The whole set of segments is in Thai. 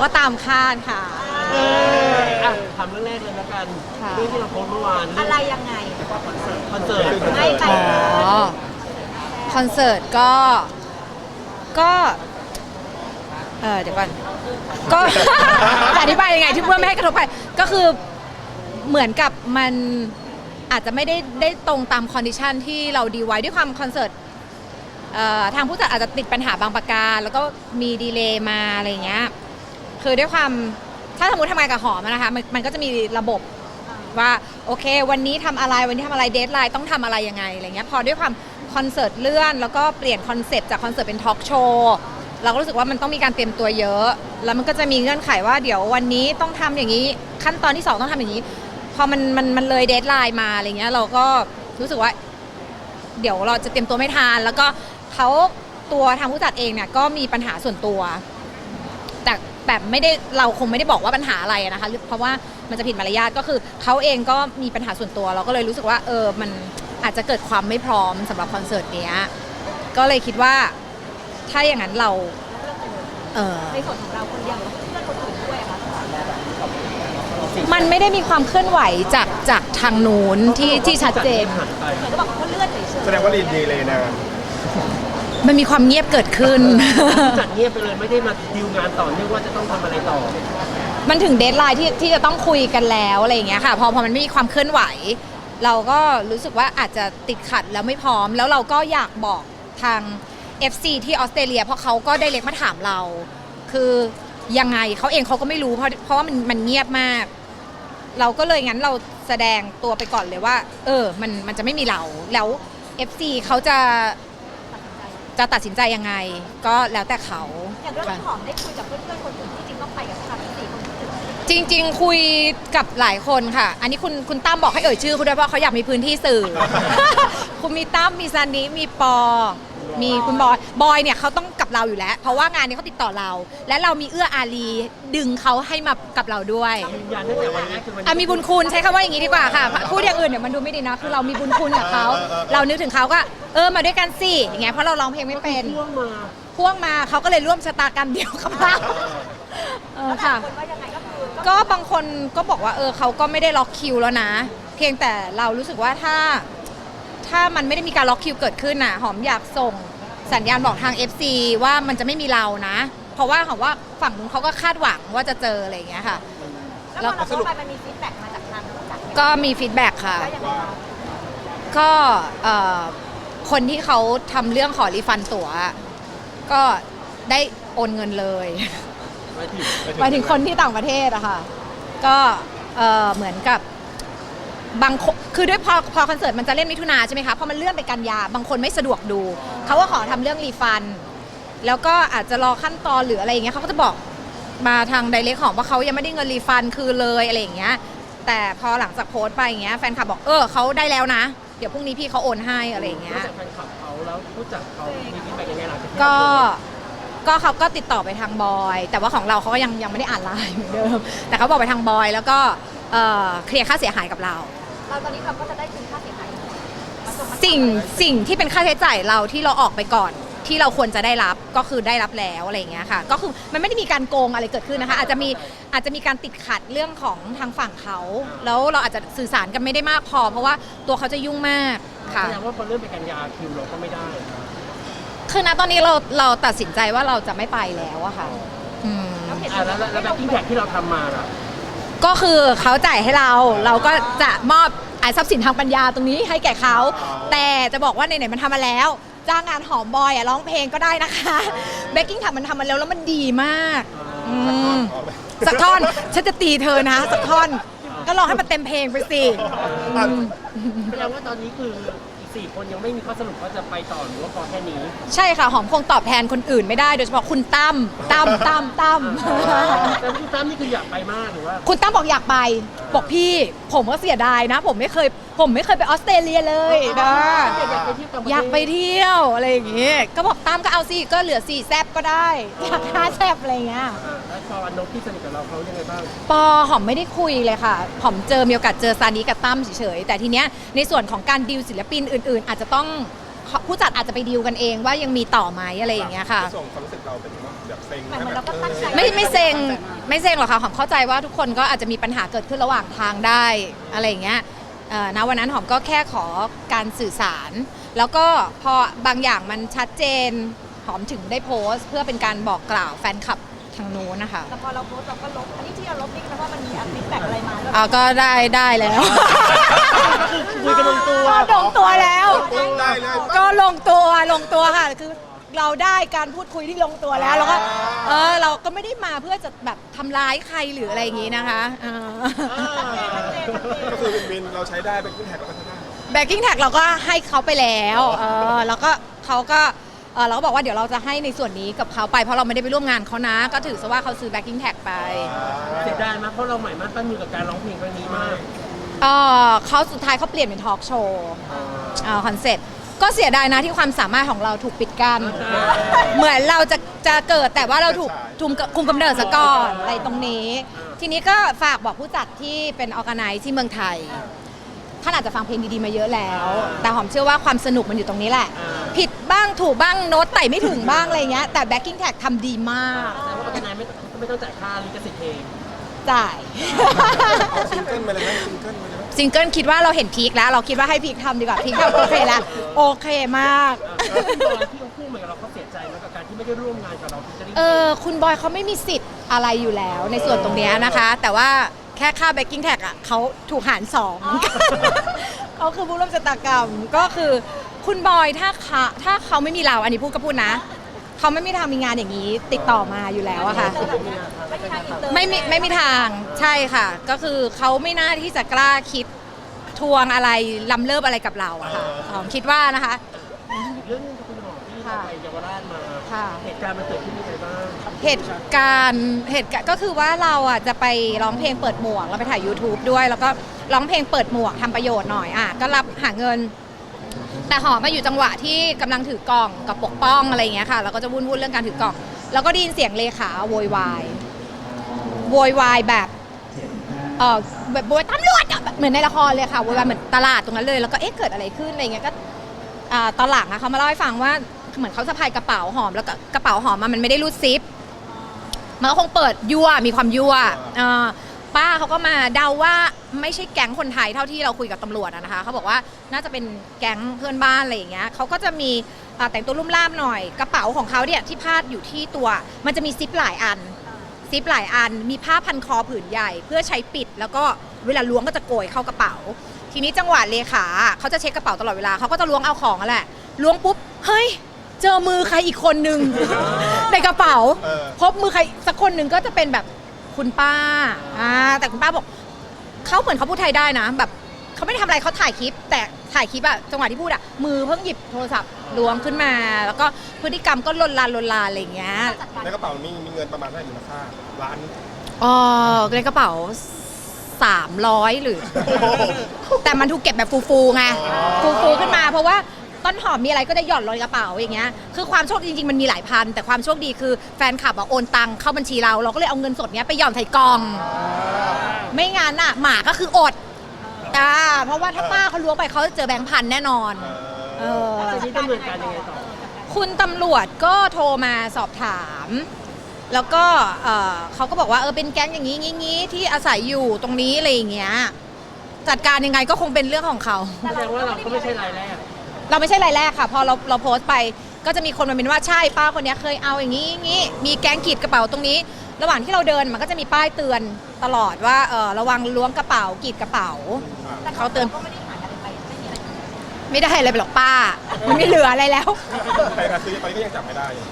ก็ตามคาดค่ะอะถามเรื่องแรกเลยแล้วกันค่ะ เรื่องที่เราโพสต์เมื่อวานอะไรยังไง คอนเสิร์ตไม่ไปอ๋อ คอนเสิร์ตก็ ก็ เออเดี๋ยวก่อน ก็ จะอธิบายยังไงที่เพื่อไม่ให้กระทบใครก็คือเหมือนกับมันอาจจะไม่ได้ได้ตรงตามคอนดิชันที่เราดีลไว้ด้วยความคอนเสิร์ตเอ่อทางผู้จัดอาจจะติดปัญหาบางประการ แล้วก็มีดีเลย์มาอะไรอย่างเงี้ย คือด้วยความถ้าสมมติทำงานกับหอมอะนะคะมันมันก็จะมีระบบว่าโอเค วันนี้ทำอะไรวันนี้ทำอะไรเดทไลน์ต้องทำอะไรยังไงอะไรเงี้ยพอด้วยความคอนเสิร์ตเลื่อน แล้วก็เปลี่ยนคอนเซปต์จากคอนเสิร์ตเป็นทอล์กโชว์เราก็รู้สึกว่ามันต้องมีการเตรียมตัวเยอะ แล้วมันก็จะมีเงื่อนไขว่าเดี๋ยววันนี้ต้องทำอย่างนี้ ขั้นตอนที่สองต้องทำอย่างนี้ พอมันมันมันเลยเดทไลน์มาอะไรเงี้ยเราก็รู้สึกว่า เดี๋ยวเราจะเตรียมตัวไม่ทันแล้วก็เขาตัวทางผู้จัดเองเนี่ยก็มีปัญหาส่วนตัว แต่แบบไม่ได้เราคงไม่ได้บอกว่าปัญหาอะไรนะคะเพราะว่ามันจะผิดมารยาทก็คือเขาเองก็มีปัญหาส่วนตัว เราก็เลยรู้สึกว่าเออมันอาจจะเกิดความไม่พร้อมสำหรับคอนเสิร์ตเนี้ยก็เลยคิดว่าถ้าอย่างนั้นเราเออ ในส่วนของเราคนเดียวหรือเพื่อนคนอื่นด้วยอะคะมันไม่ได้มีความเคลื่อนไหวจากจากทางนู้นที่ที่ชัดเจนหายไปเหมือนก็บอกเขาเลื่อนเฉยแสดงว่าลีนดีเลยนะ มันมีความเงียบเกิดขึ้น จัดเงียบไปเลยไม่ได้มาดิวงานต่อเนื่องว่าจะต้องทำอะไรต่อ มันถึงเดทไลน์ที่ที่จะต้องคุยกันแล้วอะไรอย่างเงี้ยค่ะ พอพอมันไม่มีความเคลื่อนไหว เราก็รู้สึกว่าอาจจะติดขัดแล้วไม่พร้อม แล้วเราก็อยากบอกทาง FC ที่ออสเตรเลียเพราะเขาก็ได้เล็กมาถามเรา คือยังไงเขาเองเขาก็ไม่รู้เพราะเพราะว่ามันมันเงียบมาก เราก็เลยงั้นเราแสดงตัวไปก่อนเลยว่า เออ มันมันจะไม่มีเราแล้ว FC เขาจะ จะตัดสินใจยังไงก็แล้วแต่เขาๆอย่างเรื่องค่ะที่หอมได้คุยกับเพื่อนๆคนอื่นที่จริงต้องไปกับทางสี่คนอื่นจริง ๆ คุยกับหลายคนค่ะ อันนี้คุณคุณตั้มบอกให้เอ่ยชื่อคุณด้วยเพราะเขาอยากมีพื้นที่สื่อ คุณมีตั้มมีซันนี้มีปอ มีคุณบอย บอยเนี่ยเขาต้องกับเราอยู่แล้ว เพราะว่างานนี้เขาติดต่อเรา และเรามีเอื้ออารีดึงเขาให้มากับเราด้วยยืนยันตั้งแต่วันแรกคือวันอะมีบุญคุณใช้คำว่าอย่างนี้ดีกว่าค่ะ พูดอย่างอื่นเดี๋ยวมันดูไม่ดีนะ คือเรามีบุญคุณกับเขา เรานึกถึงเขาก็เออมาด้วยกันสิ อย่างเงี้ย เพราะเราร้องเพลงไม่เป็น พ่วงมาพ่วงมาเขาก็เลยร่วมชะตากรรมเดียวกับเราเออค่ะคนว่ายังไงก็คือก็บางคนก็บอกว่าเออเขาก็ไม่ได้ล็อกคิวแล้วนะ เพียงแต่เรารู้สึกว่าถ้า ถ้ามันไม่ได้มีการล็อกคิวเกิดขึ้นน่ะ หอมอยากส่งสัญญาณบอกทาง FC ว่ามันจะไม่มีเรานะ เพราะว่าหอมว่าฝั่งนู้นเขาก็คาดหวังว่าจะเจออะไรอย่างเงี้ยค่ะ แล้วพอเราเข้าไปมันมีฟีดแบ็กมาจากทางผู้จัดเนี่ยก็มีฟีดแบ็กค่ะว่ายังไงคะก็เอ่อคนที่เขาทำเรื่องขอรีฟันตั๋วก็ได้โอนเงินเลยไม่ถึงหมายถึงคนที่ต่างประเทศอะค่ะ ก็เอ่อเหมือนกับ บางคนคือด้วยพอพอคอนเสิร์ตมันจะเล่นมิถุนาใช่ไหมคะพอมันเลื่อนไปกันยาบางคนไม่สะดวกดู เขาก็ขอทำเรื่องรีฟัน แล้วก็อาจจะรอขั้นตอนหรืออะไรอย่างเงี้ยเขาก็จะบอกมาทางไดเรกของว่าเขายังไม่ได้เงินรีฟันคือเลยอะไรอย่างเงี้ย แต่พอหลังจากโพสต์ไปอย่างเงี้ยแฟนคลับบอกเออเขาได้แล้วนะ เดี๋ยวพรุ่งนี้พี่เขาโอนให้อะไรอย่างเงี้นอยกจากแฟนคลับเขาแล้วผู้จัดเขามีฟีดแบ็กยังไงหลังจากที่ก็เราโพสต์ก็เขาก็ติดต่อไปทางบอย แต่ว่าของเราเขาก็ยังยังไม่ได้อ่านไลน์เหมือนเดิม แต่เขาบอกไปทางบอยแล้วก็เอ่อเคลียร์ค่าเสียหายกับเรา เราตอนนี้เราก็จะได้คืนค่าเสียหายมาส่งมาสิ่งสิ่งที่เป็นค่าใช้จ่ายเราที่เราออกไปก่อน ที่เราควรจะได้รับก็คือได้รับแล้วอะไรอย่างเงี้ยค่ะ ก็คือมันไม่ได้มีการโกงอะไรเกิดขึ้นนะคะ อาจจะมีอาจจะมีการติดขัดเรื่องของทางฝั่งเขา แล้วเราอาจจะสื่อสารกันไม่ได้มากพอ เพราะว่าตัวเขาจะยุ่งมากค่ะ แสดงว่าพอเริ่มไปกันยาคิวเราก็ไม่ได้คือณตอนนี้เราเราตัดสินใจว่าเราจะไม่ไปแล้วอะค่ะอืมอ่าแล้วแล้วแล้วแบ็คกิ้งแท็กที่เราทำมาล่ะ ก็คือเขาจ่ายให้เรา เราก็จะมอบไอ้ทรัพย์สินทางปัญญาตรงนี้ให้แก่เขา แต่จะบอกว่าไหนๆมันทำมาแล้ว จ้างงานหอมบอยอะร้องเพลงก็ได้นะคะเบกกิ้งทำมันทำมาแล้วแล้วมันดีมากอืมสักท่อนฉันจะตีเธอนะสักท่อนก็ร้องให้มันเต็มเพลงไปสิอืมแสดงว่าตอนนี้คืออีก สี่คนยังไม่มีข้อสรุปว่าจะไปต่อหรือว่าพอแค่นี้ ใช่ค่ะ หอมคงตอบแทนคนอื่นไม่ได้โดยเฉพาะคุณตั้มตั้มตั้มตั้ม แต่พี่ตั้มนี่คืออยากไปมากหรือว่า คุณตั้มบอกอยากไป บอกพี่ผมก็เสียดายนะ ผมไม่เคย ผมไม่เคยไปออสเตรเลียเลยนะอยากไปเที่ยวต่างประเทศอยากไปเที่ยวอะไรอย่างงี้ ก็บอกตั้มก็เอาสิก็เหลือสี่แซบก็ได้อยากห้าแซบอะไรอย่างเงี้ยอ่า แล้วพอวันนกที่สนิทกับเราเขายังไงบ้าง ปอหอมไม่ได้คุยเลยค่ะหอมเจอมีโอกาสเจอซานีกับตั้มเฉยๆ แต่ทีเนี้ยในส่วนของการดีลศิลปินอื่น ๆ อาจจะต้องผู้จัดอาจจะไปดีลกันเองว่ายังมีต่อไหมอะไรอย่างเงี้ยค่ะ ส่งความรู้สึกเราเป็นว่าแบบเซ็งเหมือนเราก็ตั้งใจไม่ไม่เซ็งไม่เซ็งหรอกค่ะหอมเข้าใจว่าทุกคนก็อาจจะมีปัญหาเกิดขึ้นระหว่างทางได้อะไรอย่างเงี้ยเอ่อณวันนั้นหอมก็แค่ขอการสื่อสาร แล้วก็พอบางอย่างมันชัดเจนหอมถึงได้โพสต์ เพื่อเป็นการบอกกล่าวแฟนคลับ ทางนู้นนะคะแต่พอเราโพสต์เราก็ลบ อันนี้ที่เราลบนี่เพราะว่ามันมีอัพฟีดแบ็กอะไรมาแล้วอ่าก็ได้ได้แล้ว คุยกันลงตัวก็ลงตัวแล้ว ได้เลย ก็ลงตัวลงตัวค่ะ คือเราได้การพูดคุยที่ลงตัวแล้วแล้วก็เออเราก็ไม่ได้มาเพื่อจะแบบทำร้ายใครหรืออะไรอย่างงี้นะคะเออ ก็คือวินวินเราใช้ได้เป็นขึ้นแท็กเราก็ใช้ได้ แบกกิ้งแท็กเราก็ให้เขาไปแล้ว เออ แล้วก็เขาก็เออเราก็บอกว่าเดี๋ยวเราจะให้ในส่วนนี้กับเขาไป เพราะเราไม่ได้ไปร่วมงานเขานะ ก็ถือซะว่าเขาซื้อแบกกิ้งแท็กไป เสียดายมากเพราะเราใหม่มากปั้นมือกับการร้องเพลงครั้งนี้มาก เออเขาสุดท้ายเขาเปลี่ยนเป็นทอล์กโชว์คอนเซ็ปต์ก็เสียดายนะที่ความสามารถของเราถูกปิดกัน้นเหมือนเราจะจะเกิดแต่ว่าเราถูกทุมคุมกำเนิดซะก่อนอะไรตรงนี้ ทีนี้ก็ฝากบอกผู้จัดที่เป็นออ g a ไนซ์ที่เมืองไทย ท่านอาจจะฟังเพลงดีๆมาเยอะแล้ว แต่หอมเชื่อว่าความสนุกมันอยู่ตรงนี้แหละ ผิดบ้างถูกบ้างโน้ตไต่ไม่ถึงบ้างอะไรเงี้ยแต่แบ็กกิ้งแท็กทำดีมากแต่ว่าทนายไม่ไม่ต้องจ่ายค่าลิขสิทธิ์เพลงจ่ายเอาซิงเกิลไปเลยไหมซิงเกิลไปเลยไหมซิงเกิลคิดว่าเราเห็นพีคแล้ว เราคิดว่าให้พีคทำดีกว่าพีคทำโอเคแล้วโอเคมากตอนที่เขาพูดเหมือนกับเราเขาเสียใจมากกับการที่ไม่ได้ร่วมงานกับเราฟิชเชอรี่เออคุณบอยเขาไม่มีสิทธิ์อะไรอยู่แล้วในส่วนตรงเนี้ยนะคะ แต่ว่า แค่ค่า backing tag อะเขาถูกหารสอง เขาคือผู้ร่วมชะตากรรมก็คือคุณบอยถ้าเขาถ้าเขาไม่มีเราอันนี้พูดก็พูดนะ เขาไม่มีทางมีงานอย่างนี้ ติดต่อมาอยู่แล้วอะค่ะ ไม่มีทางอินเตอร์ไม่มีไม่มีทางใช่ค่ะ ก็คือเขาไม่น่าที่จะกล้าคิดทวงอะไรล้ำเลิศอะไรกับเราอะค่ะหอมคิดว่านะคะอีกเรื่องหนึงคือคุณหอมที่เราไปเยาวราชมาค่ะ เหตุการณ์มันเกิดขึ้นยังไงบ้าง เหตุการณ์เหตุการณ์ก็คือว่าเราอะจะไปร้องเพลงเปิดหมวกเราไปถ่าย YouTube ด้วย แล้วก็ร้องเพลงเปิดหมวกทำประโยชน์หน่อยอะก็รับหาเงิน แต่หอมมาอยู่จังหวะที่กำลังถือกล่องกับปกป้องอะไรอย่างเงี้ยค่ะเราก็จะวุ่นวุ่นๆเรื่องการถือกล่อง แล้วก็ได้ยินเสียงเลขาโวยวายโวยวายแบบเออแบบโวยตำรวจอะเหมือนในละครเลยค่ะโวยวายเหมือนตลาดตรงนั้นเลย แล้วก็เอ๊ะเกิดอะไรขึ้นอะไรเงี้ยก็ อ่าตอนหลังอะเขามาเล่าให้ฟังว่าเหมือนเขาสะพายกระเป๋าหอมแล้วก็กระเป๋าหอมอะมันไม่ได้รูดซิป มันก็คงเปิดยั่วมีความยั่วอ่าป้าเขาก็มาเดาว่าไม่ใช่แก๊งคนไทยเท่าที่เราคุยกับตำรวจอะนะคะเขาบอกว่าน่าจะเป็นแก๊งเพื่อนบ้านอะไรอย่างเงี้ยเขาก็จะมีอ่าแต่งตัวลุ่มล่ามหน่อย กระเป๋าของเขาเนี่ยที่พาดอยู่ที่ตัว มันจะมีซิปหลายอัน ซิปหลายอันมีผ้าพันคอผืนใหญ่ เพื่อใช้ปิด แล้วก็เวลาล้วงก็จะโกยเข้ากระเป๋า ทีนี้จังหวะเลขาเขาจะเช็คกระเป๋าตลอดเวลาเขาก็จะล้วงเอาของนั่นแหละล้วงปุ๊บเฮ้ย เจอมือใครอีกคนนึง ในกระเป๋า เออ พบมือใครสักคนหนึ่งก็จะเป็นแบบคุณป้าอ่าแต่คุณป้าบอกเขาเหมือนเขาพูดไทยได้นะ แบบเขาไม่ได้ทำอะไรเขาถ่ายคลิป แต่ถ่ายคลิปอะจังหวะที่พูดอะมือเพิ่งหยิบโทรศัพท์ล้วงขึ้นมา แล้วก็พฤติกรรมก็ลนลานลนลานอะไรอย่างเงี้ย ในกระเป๋ามีมีเงินประมาณเท่าไหร่มูลค่าล้านอ๋อในกระเป๋า 300 หรือ แต่มันถูกเก็บแบบฟูๆไงฟูๆขึ้นมาเพราะว่า ต้นหอมมีอะไรก็จะหย่อนลงในกระเป๋าอย่างเงี้ยคือความโชคดีจริงๆมันมีหลายพัน แต่ความโชคดีคือแฟนคลับอะโอนตังเข้าบัญชีเรา เราก็เลยเอาเงินสดเนี้ยไปหย่อนใส่กล่อง ไม่งั้นอะหมาก็คืออดอ่าเพราะว่าถ้าป้าเขาล้วงไปเขาจะเจอแบงค์พันแน่นอน เออทีนี้ดำเนินการยังไงต่อ คุณตำรวจก็โทรมาสอบถาม แล้วก็เอ่อเขาก็บอกว่าเออเป็นแก๊งอย่างนี้งี้งี้ที่อาศัยอยู่ตรงนี้อะไรอย่างเงี้ย จัดการยังไงก็คงเป็นเรื่องของเขา แสดงว่าเราก็ไม่ใช่รายแรก เราไม่ใช่รายแรกค่ะ พอเราเราโพสต์ไปก็จะมีคนมาเป็นว่าใช่ป้าคนเนี้ยเคยเอาอย่างนี้อย่างนี้มีแก๊งขีดกระเป๋าตรงนี้ ระหว่างที่เราเดินมันก็จะมีป้ายเตือนตลอดว่าเออระวังล้วงกระเป๋ากีดกระเป๋าแต่เขาเตือนก็ไม่ได้หายอะไรไปไม่มีอะไรไม่ได้อะไรไปหรอกป้า มันไม่เหลืออะไรแล้ว ใครมาซื้อตอนนี้ก็ยังจับไม่ได้อยู่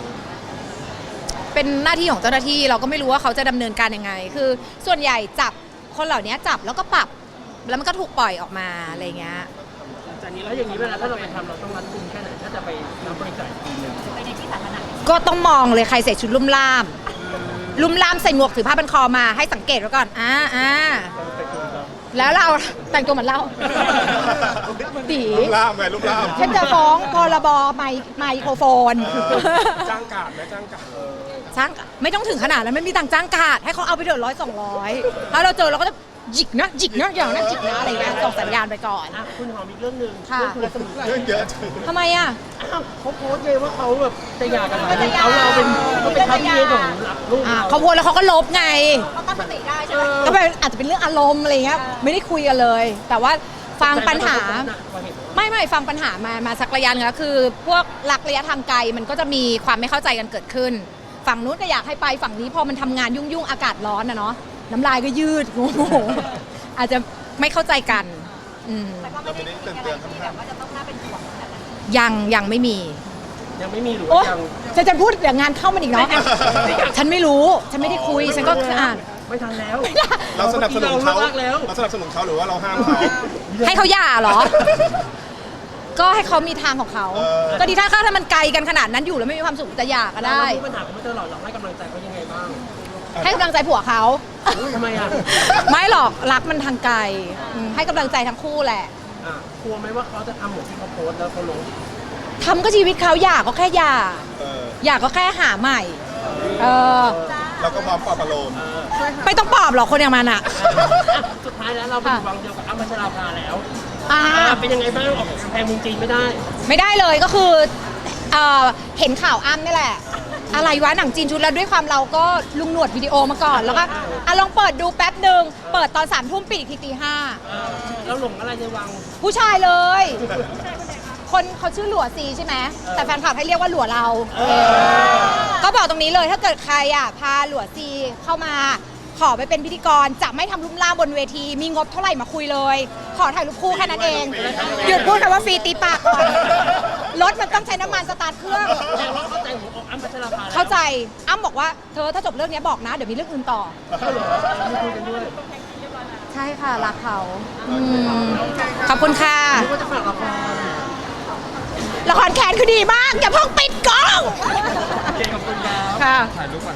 เป็นหน้าที่ของเจ้าหน้าที่เราก็ไม่รู้ว่าเขาจะดำเนินการยังไง คือ ส่วนใหญ่จับคนเหล่านี้จับแล้วก็ปรับ แล้วมันก็ถูกปล่อยออกมาอะไรเงี้ยจากนี้แล้วอย่างนี้เวลาถ้าเราไปทำเราต้องรัดกุมแค่ไหนถ้าจะไปรับบริจาคทีนึงไปในที่สาธารณะก็ต้องมองเลยใครใส่ชุดลุ่มล่าม ลุ่มล่ามใส่หมวกถือผ้าพันคอมาให้สังเกตไว้ก่อนอ่าอ่าแล้วเราแต่งตัวเหมือนเราตีลูกล่ามไงลูกล่ามฉันจะฟ้องพรบไมค์ไมโครโฟน จ้างกาดไหมจ้างกาดจ้างไม่ต้องถึงขนาดนั้นไม่มีตังค์จ้างกาดให้เขาเอาไปเดือดร้อยสองร้อยแล้วเราเจอเราก็จะ จิกนะจิกนะอย่างนั้นจิกนะอะไรอย่างเงี้ยส่งสัญญาณไปก่อน อะคุณหอมอีกเรื่องหนึ่งค่ะ เรื่องคุณสมุทรเรื่องเยอะจังทำไมอะ อ้าวเขาโพสต์เลยว่าเขาแบบจะหย่ากันแล้วเขาเราเป็นเขาเป็นพระพี่เลี้ยงของลูกอ่าเราเขาโพสต์แล้วเขาก็ลบไง เขาตั้งสติได้ใช่ไหมก็เป็นอาจจะเป็นเรื่องอารมณ์อะไรเงี้ยไม่ได้คุยกันเลย แต่ว่าฟังปัญหา ไม่ไม่ฟังปัญหามามาสักระยะหนึงแล้วคือ พวกหลักระยะทางไกลมันก็จะมีความไม่เข้าใจกันเกิดขึ้น ฝั่งนู้นก็อยากให้ไปฝั่งนี้พอมันทำงานยุ่งๆอากาศร้อนนะเนาะ น้ำลายก็ยืดโอ้โหอาจจะไม่เข้าใจกันอืมแต่ก็ไม่ได้มีอะไรที่แบบว่าจะต้องน่าเป็นห่วงขนาดนั้นยังยังไม่มี ยังไม่มีหรือโอ๊ว่ายยังจะจะพูดเดี๋ยวงานเข้ามันอีกเนาะฉันไม่รู้ ฉันไม่ได้คุย ฉันก็อ่าน ไม่ทันแล้ว เราสนับสนุนเขาเราเลิกแล้ว เราสนับสนุนเขาหรือว่าเราห้ามเขา ให้เขาหย่าเหรอ ก็ให้เขามีทางของเขา เออ ก็ดีถ้าถ้ามันไกลกันขนาดนั้นอยู่แล้วไม่มีความสุขจะหย่าก็ได้เรารู้ปัญหาเขาไม่ตลอดเราให้กำลังใจเขายังไงบ้าง ให้กำลังใจผัวเขาทำไมอะ ไม่หรอกรักมันทางไกลอืมให้กำลังใจทั้งคู่แหละ อะกลัวไหมว่าเขาจะทำเหมือนที่เขาโพสต์แล้วเขาลงทำก็ชีวิตเขาหย่าก็แค่หย่าเออหย่าก็แค่หาใหม่ เออ เราก็พร้อมปลอบประโลมไม่ต้องปลอบหรอกคนอย่างมันอะสุดท้ายแล้วเราไปอยู่วังเดียวกับอ้ำพัชราภาแล้วอ่า อ่าเป็นยังไงบ้างออกจากกำแพงเมืองจีนไม่ได้ ไม่ได้เลยก็คือเอ่อเห็นข่าวอ้ำนี่แหละ อะไรวะหนังจีนชุดแล้วด้วยความเราก็ลุงหนวดวิดีโอมาก่อนแล้วก็อะลองเปิดดูแป๊บหนึ่งเปิดตอนสามทุ่มปิดอีกทีตีห้าอ่าแล้วหลงอะไรในวัง ผู้ชายเลย คนเขาชื่อหลัวซีใช่ไหมแต่แฟนคลับให้เรียกว่าหลัวเราก็บอกตรงนี้เลยถ้าเกิดใครอะพาหลัวซีเข้ามา ขอไปเป็นพิธีกรจะไม่ทำลุ่มล่ามบนเวที มีงบเท่าไหร่มาคุยเลย ขอถ่ายรูปคู่แค่นั้นเอง หยุดพูดคำว่าฟรีตีปากก่อน รถมันต้องใช้น้ำมันสตาร์ทเครื่อง แต่ว่าเข้าใจหัวอกอ้ำพัชราภาแล้วเข้าใจอ้ำบอกว่าเธอถ้าจบเรื่องนี้บอกนะ เดี๋ยวมีเรื่องอื่นต่อไม่คุยกันด้วยใช่ค่ะ รักเขาอืมขอบคุณค่ะ นึกว่าจะฝากละคร ละครแคนคือดีมาก อย่าเพิ่งปิดกล้อง โอเคขอบคุณครับค่ะ ถ่ายรูปก่อน